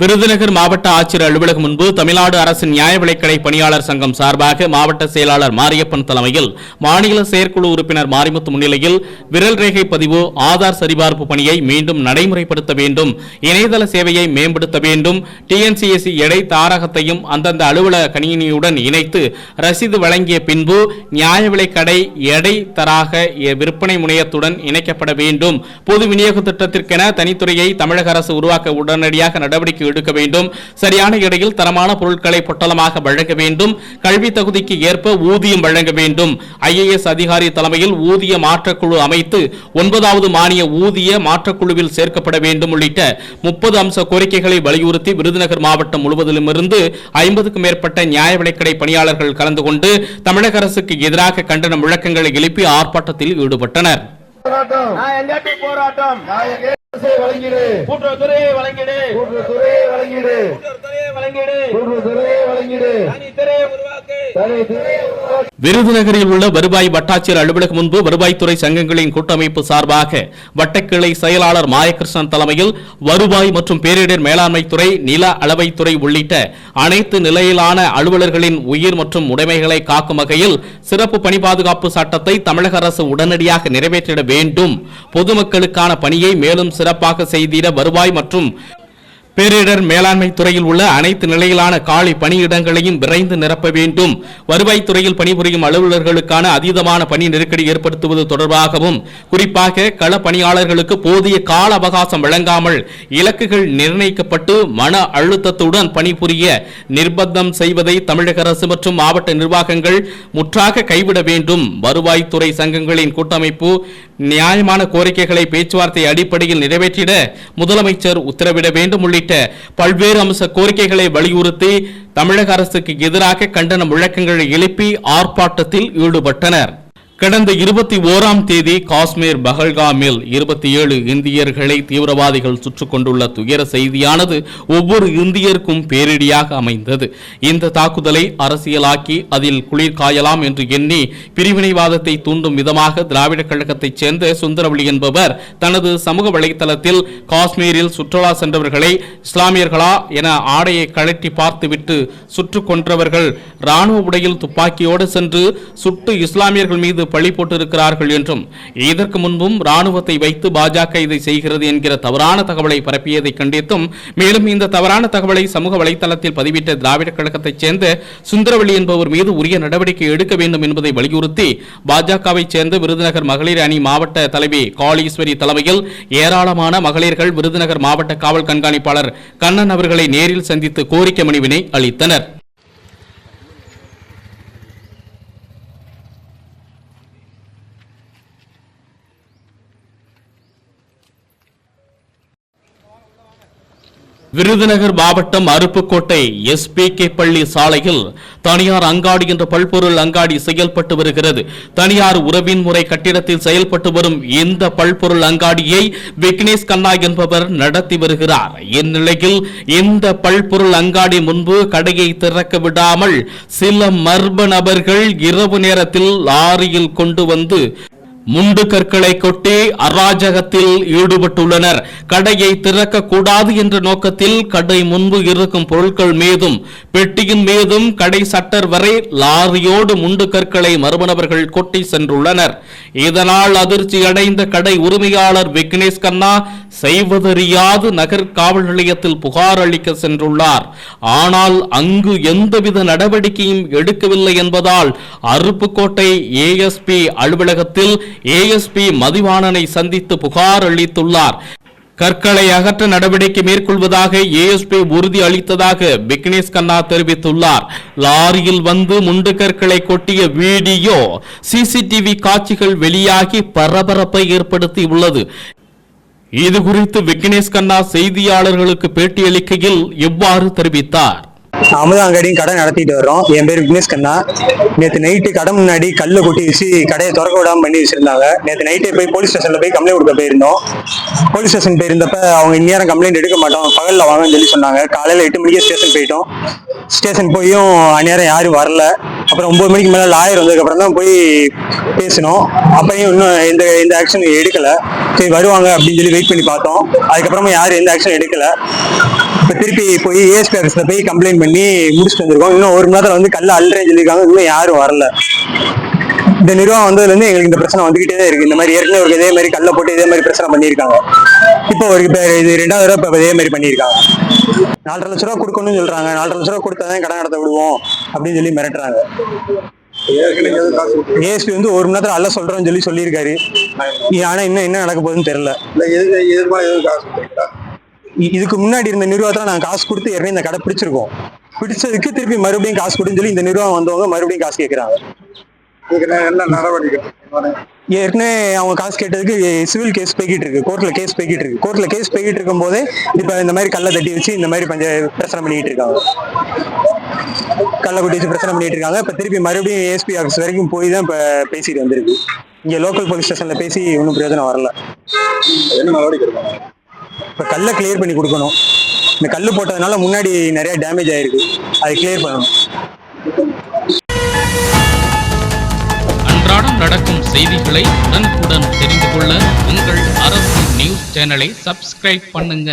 விருதுநகர் மாவட்ட ஆட்சியர் அலுவலகம் முன்பு தமிழ்நாடு அரசின் நியாய விலைக்கடை பணியாளர் சங்கம் சார்பாக மாவட்ட செயலாளர் மாரியப்பன் தலைமையில் மாநில செயற்குழு உறுப்பினர் மாரிமுத்து முன்னிலையில் விரல் ரேகை பதிவு ஆதார் சரிபார்ப்பு பணியை மீண்டும் நடைமுறைப்படுத்த வேண்டும் இணையதள சேவையை மேம்படுத்த வேண்டும் டிஎன்சிஎஸ்சி எடை தாரகத்தையும் அந்தந்த அலுவலக கணினியுடன் இணைத்து ரசீது வழங்கிய பின்பு நியாய விலைக்கடை எடை தராக விற்பனை முனையத்துடன் இணைக்கப்பட வேண்டும். பொது விநியோக திட்டத்திற்கென தனித்துறையை தமிழக அரசு உருவாக்க உடனடியாக நடவடிக்கை எடுக்க வேண்டும். சரியான இடையில் தரமான பொருட்களை பொட்டலமாக வழங்க வேண்டும். கல்வி தகுதிக்கு ஏற்ப ஊதியம் வழங்க வேண்டும். ஐஏஎஸ் அதிகாரி தலைமையில் ஊதிய மாற்றக்குழு அமைத்து ஒன்பதாவது மானிய ஊதிய மாற்றக்குழுவில் சேர்க்கப்பட வேண்டும் உள்ளிட்ட முப்பது அம்ச கோரிக்கைகளை வலியுறுத்தி விருதுநகர் மாவட்டம் முழுவதிலும் இருந்து ஐம்பதுக்கும் மேற்பட்ட நியாய விலைக்கடை பணியாளர்கள் கலந்து கொண்டு தமிழக அரசுக்கு எதிராக கண்டன முழக்கங்களை எழுப்பி ஆர்ப்பாட்டத்தில் ஈடுபட்டனர். போராட்டம். நான் எங்காட்டி போராட்டம். நான் எங்க வழங்கிடு. கூட்டுறவுத்துறையை வழங்கிடு. கூட்டுறவுத்துறையை வழங்கிடு. கூட்டுறவுத்துறையை வழங்கிடு. கூட்டுறவுத்துறையை வழங்கிடு. தனித்துறையை உருவாக்கி விருதுநகரில் உள்ள வருவாய் வட்டாட்சியர் அலுவலகம் முன்பு வருவாய்த்துறை சங்கங்களின் கூட்டமைப்பு சார்பாக வட்டக்கிளை செயலாளர் மாயகிருஷ்ணன் தலைமையில் வருவாய் மற்றும் பேரிடர் மேலாண்மை துறை நில அளவைத்துறை உள்ளிட்ட அனைத்து நிலையிலான அலுவலர்களின் உயிர் மற்றும் உடைமைகளை காக்கும் வகையில் சிறப்பு பணி பாதுகாப்பு சட்டத்தை தமிழக அரசு உடனடியாக நிறைவேற்றிட வேண்டும். பொதுமக்களுக்கான பணியை மேலும் சிறப்பாக செய்திட வருவாய் மற்றும் பேரிடர் மேலாண்மை துறையில் உள்ள அனைத்து நிலையிலான காலி பணியிடங்களையும் விரைந்து நிரப்ப வேண்டும். வருவாய்த்துறையில் பணிபுரியும் அலுவலர்களுக்கான அதீதமான பணி நெருக்கடி ஏற்படுத்துவது தொடர்பாகவும் குறிப்பாக கள பணியாளர்களுக்கு போதிய கால அவகாசம் வழங்காமல் இலக்குகள் நிர்ணயிக்கப்பட்டு மன அழுத்தத்துடன் பணிபுரிய நிர்பந்தம் செய்வதை தமிழக அரசு மற்றும் மாவட்ட நிர்வாகங்கள் முற்றாக கைவிட வேண்டும். வருவாய்த்துறை சங்கங்களின் கூட்டமைப்பு நியாயமான கோரிக்கைகளை பேச்சுவார்த்தை அடிப்படையில் நிறைவேற்றிட முதலமைச்சர் உத்தரவிட வேண்டும். உள்ளிட்ட பல்வேறு அம்ச கோரிக்கைகளை வலியுறுத்தி தமிழக அரசுக்கு எதிராக கண்டன முழக்கங்களை எழுப்பி ஆர்ப்பாட்டத்தில் ஈடுபட்டனர். கடந்த இருபத்தி ஓராம் தேதி காஷ்மீர் பஹல்காமில் இருபத்தி ஏழு இந்தியர்களை தீவிரவாதிகள் சுற்றுக் கொண்டுள்ள துயர செய்தியானது ஒவ்வொரு இந்தியருக்கும் பேரிடியாக அமைந்தது. இந்த தாக்குதலை அரசியலாக்கி அதில் குளிர் காயலாம் என்று எண்ணி பிரிவினைவாதத்தை தூண்டும் விதமாக திராவிட கழகத்தைச் சேர்ந்த சுந்தரவழி என்பவர் தனது சமூக வலைதளத்தில் காஷ்மீரில் சுற்றுலா சென்றவர்களை இஸ்லாமியர்களா என ஆடையை கழட்டி பார்த்துவிட்டு சுற்றுக் கொன்றவர்கள் ராணுவ உடையில் துப்பாக்கியோடு சென்று சுட்டு இஸ்லாமியர்கள் மீது பழி போட்டிருக்கிறார்கள் என்றும் இதற்கு முன்பும் ராணுவத்தை வைத்து பாஜக இதை செய்கிறது என்கிற தவறான தகவலை பரப்பியதை கண்டித்தும் மேலும் இந்த தவறான தகவலை சமூக வலைதளத்தில் பதிவிட்ட திராவிட கழகத்தைச் சேர்ந்த சுந்தரவள்ளி என்பவர் மீது உரிய நடவடிக்கை எடுக்க வேண்டும் என்பதை வலியுறுத்தி பாஜகவைச் சேர்ந்த விருதுநகர் மகளிர் அணி மாவட்ட தலைவி காளீஸ்வரி தலைமையில் ஏராளமான மகளிர்கள் விருதுநகர் மாவட்ட காவல் கண்காணிப்பாளர் கண்ணன் அவர்களை நேரில் சந்தித்து கோரிக்கை மனுவினை அளித்தனர். விருதுநகர் மாவட்டம் அருப்புக்கோட்டை எஸ்பிகே பள்ளி சாலையில் தனியார் அங்காடி என்ற பல்பொருள் அங்காடி செயல்பட்டு வருகிறது. தனியார் உறவின் முறை கட்டிடத்தில் செயல்பட்டு வரும் இந்த பல்பொருள் அங்காடியை விக்னேஷ் கண்ணா என்பவர் நடத்தி வருகிறார். இந்நிலையில் இந்த பல்பொருள் அங்காடி முன்பு கடையை திறக்க விடாமல் சில மர்ம நபர்கள் இரவு நேரத்தில் லாரியில் கொண்டு வந்து முண்டு கற்களை கொட்டி அராஜகத்தில் ஈடுபட்டுள்ளனர். கடையை திறக்க கூடாது என்ற நோக்கத்தில் கடை முன்பு இருக்கும் பொருட்கள் மீதும் பெட்டியின் மீதும் கடை சட்டர் வரை லாரியோடு முண்டு கற்களை மர்மநபர்கள் கொட்டி சென்றுள்ளனர். இதனால் அதிர்ச்சி அடைந்த கடை உரிமையாளர் விக்னேஷ் கண்ணா செய்வதறியாது நகர் காவல் நிலையத்தில் புகார் அளிக்க சென்றுள்ளார். ஆனால் அங்கு எந்தவித நடவடிக்கையும் எடுக்கவில்லை என்பதால் அருப்புக்கோட்டை ஏஎஸ்பி அலுவலகத்தில் ஏஎஸ்பி மதிவாணனை சந்தித்து புகார் அளித்துள்ளார். கற்களை அகற்ற நடவடிக்கை மேற்கொள்வதாக ஏஎஸ்பி உறுதி அளித்ததாக விக்னேஷ் கண்ணா தெரிவித்துள்ளார். லாரியில் வந்து முண்டு கற்களை கொட்டிய வீடியோ சிசிடிவி காட்சிகள் வெளியாகி பரபரப்பை ஏற்படுத்தி உள்ளது. இது குறித்து விக்னேஷ் கண்ணா செய்தியாளர்களுக்கு பேட்டியளிக்கையில் எவ்வாறு தெரிவித்தார். அமுதா அங்காடியும் கடை நடத்திட்டு வர்றோம். என் பேர் விக்னேஷ் கண்ணா. நேற்று நைட்டு கடை முன்னாடி கல்லை கொட்டி வச்சு கடையை திறக்க விடாம பண்ணி வச்சிருந்தாங்க. நேற்று நைட்டே போய் போலீஸ் ஸ்டேஷன்ல போய் கம்ப்ளைண்ட் கொடுக்க போயிருந்தோம். போலீஸ் ஸ்டேஷன் போயிருந்தப்ப அவங்க இந்நேரம் கம்ப்ளைண்ட் எடுக்க மாட்டோம். பகல்ல வாங்கன்னு சொல்லி சொன்னாங்க. காலையில எட்டு மணிக்கே ஸ்டேஷன் போயிட்டோம். ஸ்டேஷன் போயும் அந்நேரம் யாரும் வரல. அப்புறம் ஒன்பது மணிக்கு மேல லாயர் வந்ததுக்கு அப்புறம் தான் போய் பேசினோம். அப்பயும் இன்னும் எந்த எந்த ஆக்ஷன் எடுக்கல. சரி வருவாங்க அப்படின்னு சொல்லி வெயிட் பண்ணி பார்த்தோம். அதுக்கப்புறமா யாரும் எந்த ஆக்ஷன் எடுக்கல. இப்ப திருப்பி போய் ஏஎஸ்பி ஆஃபீஸ்ல போய் கம்ப்ளைண்ட் பண்ணி முடிச்சுட்டு வந்திருக்கோம். இன்னும் ஒரு மணி நேரத்துல வந்து கல்ல அல்றேன்னு சொல்லியிருக்காங்க. இன்னும் யாரும் வரல. இந்த நிர்வாகம் வந்ததுல இருந்து எங்களுக்கு இந்த பிரச்சனை வந்துகிட்டே தான் இருக்கு. இந்த மாதிரி ஏற்கனவே ஒரு இதே மாதிரி கல்ல போட்டு இதே மாதிரி பிரச்சனை பண்ணியிருக்காங்க. இப்போ ஒரு இப்ப இது ரெண்டாவது தடவை இப்ப இதே மாதிரி பண்ணியிருக்காங்க. நாலரை லட்ச ரூபா கொடுக்கணும்னு சொல்றாங்க. நாலரை லட்ச ரூபா கொடுத்தாதான் கடன் நடத்த விடுவோம் அப்படின்னு சொல்லி மிரட்டுறாங்க. ஏஎஸ்பி வந்து ஒரு மணி நேரம் அல்ல சொல்றோம்னு சொல்லி சொல்லியிருக்காரு. ஆனா இன்னும் என்ன நடக்க போகுதுன்னு தெரியல. இ- இதுக்கு முன்னாடி இருந்த நிர்வாகத்துல நாங்க காசு கொடுத்து ஏற்கனவே இந்த கடை பிடிச்சிருக்கோம். பிடிச்சதுக்கு திருப்பி மறுபடியும் காசு கொடுன்னு சொல்லி இந்த நிர்வாகம் வந்தவங்க மறுபடியும் காசு கேட்கறாங்க ஏற்கனவே அவங்க காசு கேட்டதுக்கு சிவில் கேஸ் போய்கிட்டு இருக்கு. கோர்ட்ல கேஸ் போய்கிட்டு இருக்கு. கோர்ட்ல கேஸ் போய்கிட்டு இருக்கும் போதே இப்ப இந்த மாதிரி கல்லை தட்டி வச்சு இந்த மாதிரி பஞ்ச பிரச்சனை பண்ணிட்டு இருக்காங்க. கல்லை கொட்டி வச்சு பிரச்சனை பண்ணிட்டு இருக்காங்க. இப்ப திருப்பி மறுபடியும் ஏஎஸ்பி ஆஃபீஸ் வரைக்கும் போய் தான் இப்ப பேசிட்டு வந்திருக்கு. இங்க லோக்கல் போலீஸ் ஸ்டேஷன்ல பேசி ஒன்றும் பிரயோஜனம் வரல. என்ன நடவடிக்கை இப்போ கல்லை கிளியர் பண்ணி கொடுக்கணும். இந்த கல் போட்டதுனால முன்னாடி நிறைய டேமேஜ் ஆயிருக்கு. அதை கிளியர் பண்ணணும். அன்றாடம் நடக்கும் செய்திகளை உடனுக்குடன் தெரிந்து கொள்ள உங்கள் அரசு நியூஸ் சேனலை சப்ஸ்கிரைப் பண்ணுங்க.